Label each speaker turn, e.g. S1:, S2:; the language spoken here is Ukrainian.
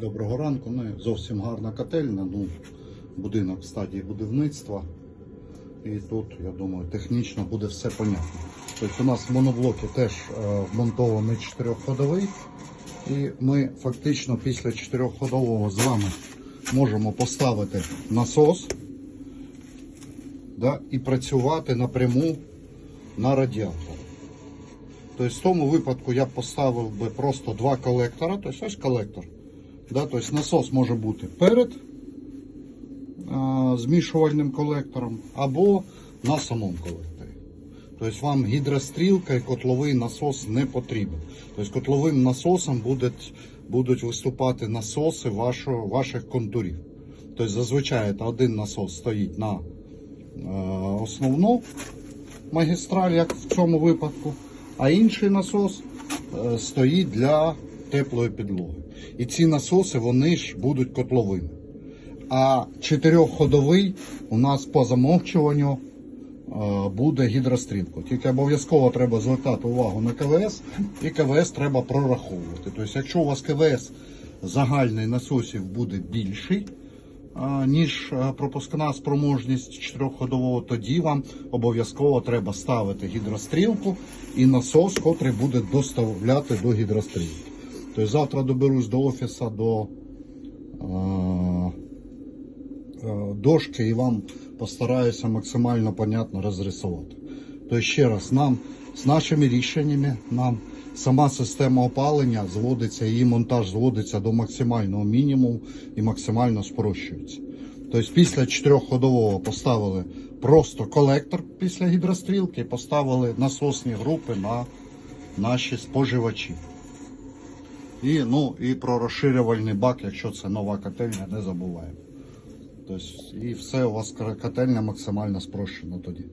S1: Доброго ранку. Не зовсім гарна котельня. Ну, будинок в стадії будівництва. І тут, я думаю, технічно буде все понятно. Тобто у нас в моноблокі теж е, вмонтований чотирьохходовий. І ми фактично після чотирьохходового з вами можемо поставити насос да, і працювати напряму на радіатор. Тобто в тому випадку я поставив би просто два колектора, тобто ось колектор. Да, тобто насос може бути перед а, змішувальним колектором або на самому колекторі. Тобто вам гідрострілка і котловий насос не потрібен. Тобто котловим насосом будуть, будуть виступати насоси вашого, ваших контурів. Тобто зазвичай один насос стоїть на е, основну магістраль, як в цьому випадку, а інший насос е, стоїть для теплої підлоги. І ці насоси вони ж будуть котловими. А чотирьохходовий у нас по замовчуванню е, буде гідрострілка. Тільки обов'язково треба звертати увагу на КВС, і КВС треба прораховувати. Тобто, якщо у вас КВС загальний насосів буде більший, ніж е, пропускна спроможність чотирьохходового, тоді вам обов'язково треба ставити гідрострілку і насос, котрий буде доставляти до гідрострілки. Тобто завтра доберусь до офісу до дошки і вам постараюся максимально понятно розрисувати. Тобто ще раз, нам з нашими рішеннями, нам сама система опалення зводиться, її монтаж зводиться до максимального мінімуму і максимально спрощується. Тобто після чотирьохходового поставили просто колектор після гідрострілки, поставили насосні групи на наші споживачі. І, ну, і про розширювальний бак, якщо це нова котельня, не забуваємо. Тобто, і все, у вас котельня максимально спрощена тоді.